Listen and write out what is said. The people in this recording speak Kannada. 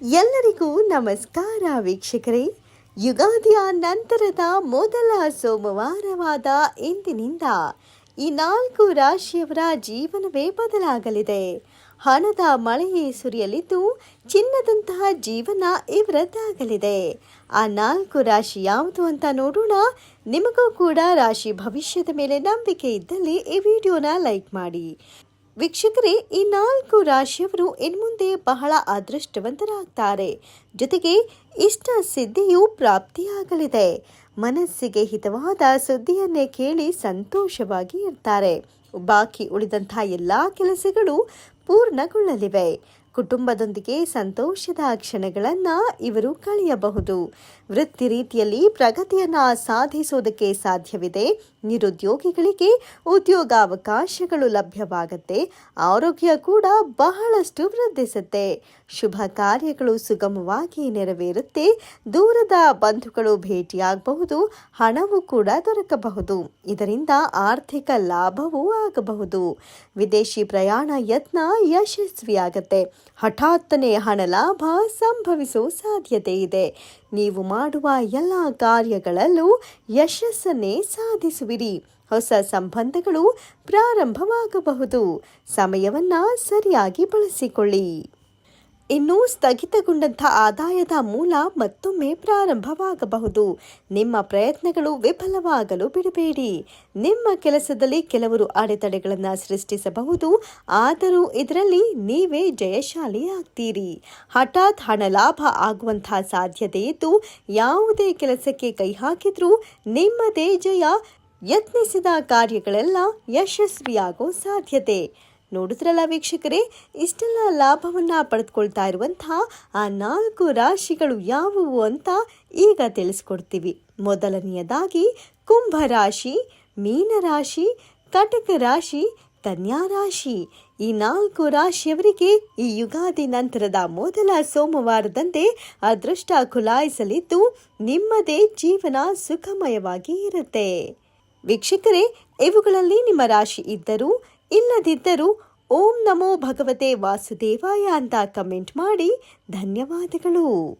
ಎಲ್ಲರಿಗೂ ನಮಸ್ಕಾರ ವೀಕ್ಷಕರೇ. ಯುಗಾದಿಯ ನಂತರದ ಮೊದಲ ಸೋಮವಾರವಾದ ಇಂದಿನಿಂದ ಈ ನಾಲ್ಕು ರಾಶಿಯವರ ಜೀವನವೇ ಬದಲಾಗಲಿದೆ. ಹಣದ ಮಳೆಯೇ ಸುರಿಯಲಿದ್ದು ಚಿನ್ನದಂತಹ ಜೀವನ ಇವರದ್ದಾಗಲಿದೆ. ಆ ನಾಲ್ಕು ರಾಶಿ ಯಾವುದು ಅಂತ ನೋಡೋಣ. ನಿಮಗೂ ಕೂಡ ರಾಶಿ ಭವಿಷ್ಯದ ಮೇಲೆ ನಂಬಿಕೆ ಇದ್ದಲ್ಲಿ ಈ ವಿಡಿಯೋನ ಲೈಕ್ ಮಾಡಿ. ವೀಕ್ಷಕರೇ, ಈ ನಾಲ್ಕು ರಾಶಿಯವರು ಇನ್ಮುಂದೆ ಬಹಳ ಅದೃಷ್ಟವಂತರಾಗ್ತಾರೆ. ಜೊತೆಗೆ ಇಷ್ಟ ಸಿದ್ಧಿಯು ಪ್ರಾಪ್ತಿಯಾಗಲಿದೆ. ಮನಸ್ಸಿಗೆ ಹಿತವಾದ ಸುದ್ದಿಯನ್ನೇ ಕೇಳಿ ಸಂತೋಷವಾಗಿ ಇರ್ತಾರೆ. ಬಾಕಿ ಉಳಿದಂಥ ಎಲ್ಲ ಕೆಲಸಗಳು ಪೂರ್ಣಗೊಳ್ಳಲಿವೆ. ಕುಟುಂಬದೊಂದಿಗೆ ಸಂತೋಷದ ಕ್ಷಣಗಳನ್ನು ಇವರು ಕಳೆಯಬಹುದು. ವೃತ್ತಿ ರೀತಿಯಲ್ಲಿ ಪ್ರಗತಿಯನ್ನು ಸಾಧಿಸುವುದಕ್ಕೆ ಸಾಧ್ಯವಿದೆ. ನಿರುದ್ಯೋಗಿಗಳಿಗೆ ಉದ್ಯೋಗಾವಕಾಶಗಳು ಲಭ್ಯವಾಗುತ್ತೆ. ಆರೋಗ್ಯ ಕೂಡ ಬಹಳಷ್ಟು ವೃದ್ಧಿಸುತ್ತೆ. ಶುಭ ಕಾರ್ಯಗಳು ಸುಗಮವಾಗಿ ನೆರವೇರುತ್ತೆ. ದೂರದ ಬಂಧುಗಳು ಭೇಟಿಯಾಗಬಹುದು. ಹಣವು ಕೂಡ ದೊರಕಬಹುದು. ಇದರಿಂದ ಆರ್ಥಿಕ ಲಾಭವೂ ಆಗಬಹುದು. ವಿದೇಶಿ ಪ್ರಯಾಣ ಯತ್ನ ಯಶಸ್ವಿಯಾಗತ್ತೆ. ಹಠಾತ್ತನೆ ಹಣ ಲಾಭ ಸಂಭವಿಸುವ ಸಾಧ್ಯತೆ ಇದೆ. ನೀವು ಮಾಡುವ ಎಲ್ಲ ಕಾರ್ಯಗಳಲ್ಲೂ ಯಶಸ್ಸನ್ನೇ ಸಾಧಿಸುವಿರಿ. ಹೊಸ ಸಂಬಂಧಗಳು ಪ್ರಾರಂಭವಾಗಬಹುದು. ಸಮಯವನ್ನು ಸರಿಯಾಗಿ ಬಳಸಿಕೊಳ್ಳಿ. ಇನ್ನು ಸ್ಥಗಿತಗೊಂಡಂಥ ಆದಾಯದ ಮೂಲ ಮತ್ತೊಮ್ಮೆ ಪ್ರಾರಂಭವಾಗಬಹುದು. ನಿಮ್ಮ ಪ್ರಯತ್ನಗಳು ವಿಫಲವಾಗಲು ಬಿಡಬೇಡಿ. ನಿಮ್ಮ ಕೆಲಸದಲ್ಲಿ ಕೆಲವರು ಅಡೆತಡೆಗಳನ್ನು ಸೃಷ್ಟಿಸಬಹುದು. ಆದರೂ ಇದರಲ್ಲಿ ನೀವೇ ಜಯಶಾಲಿ ಆಗ್ತೀರಿ. ಹಠಾತ್ ಹಣ ಲಾಭ ಆಗುವಂತಹ ಸಾಧ್ಯತೆ ಇದ್ದು, ಯಾವುದೇ ಕೆಲಸಕ್ಕೆ ಕೈ ಹಾಕಿದ್ರೂ ನಿಮ್ಮದೇ ಜಯ ಯತ್ನಿಸಿದ ಕಾರ್ಯಗಳೆಲ್ಲ ಯಶಸ್ವಿಯಾಗೋ ಸಾಧ್ಯತೆ. ನೋಡಿದ್ರಲ್ಲ ವೀಕ್ಷಕರೇ? ಇಷ್ಟೆಲ್ಲ ಲಾಭವನ್ನು ಪಡೆದುಕೊಳ್ತಾ ಇರುವಂತಹ ಆ ನಾಲ್ಕು ರಾಶಿಗಳು ಯಾವುವು ಅಂತ ಈಗ ತಿಳಿಸ್ಕೊಡ್ತೀವಿ. ಮೊದಲನೆಯದಾಗಿ ಕುಂಭ ರಾಶಿ ಮೀನರಾಶಿ ಕಟಕ ರಾಶಿ, ಕನ್ಯಾ ರಾಶಿ. ಈ ನಾಲ್ಕು ರಾಶಿಯವರಿಗೆ ಈ ಯುಗಾದಿ ನಂತರದ ಮೊದಲ ಸೋಮವಾರದಂತೆ ಅದೃಷ್ಟ ಖುಲಾಯಿಸಲಿದ್ದು ನಿಮ್ಮದೇ ಜೀವನ ಸುಖಮಯವಾಗಿ ಇರುತ್ತೆ. ವೀಕ್ಷಕರೇ, ಇವುಗಳಲ್ಲಿ ನಿಮ್ಮ ರಾಶಿ ಇದ್ದರೂ ಇಲ್ಲದಿದ್ದರೂ ಓಂ ನಮೋ ಭಗವತೆ ವಾಸುದೇವಾಯ ಅಂತ ಕಮೆಂಟ್ ಮಾಡಿ ಧನ್ಯವಾದಗಳು.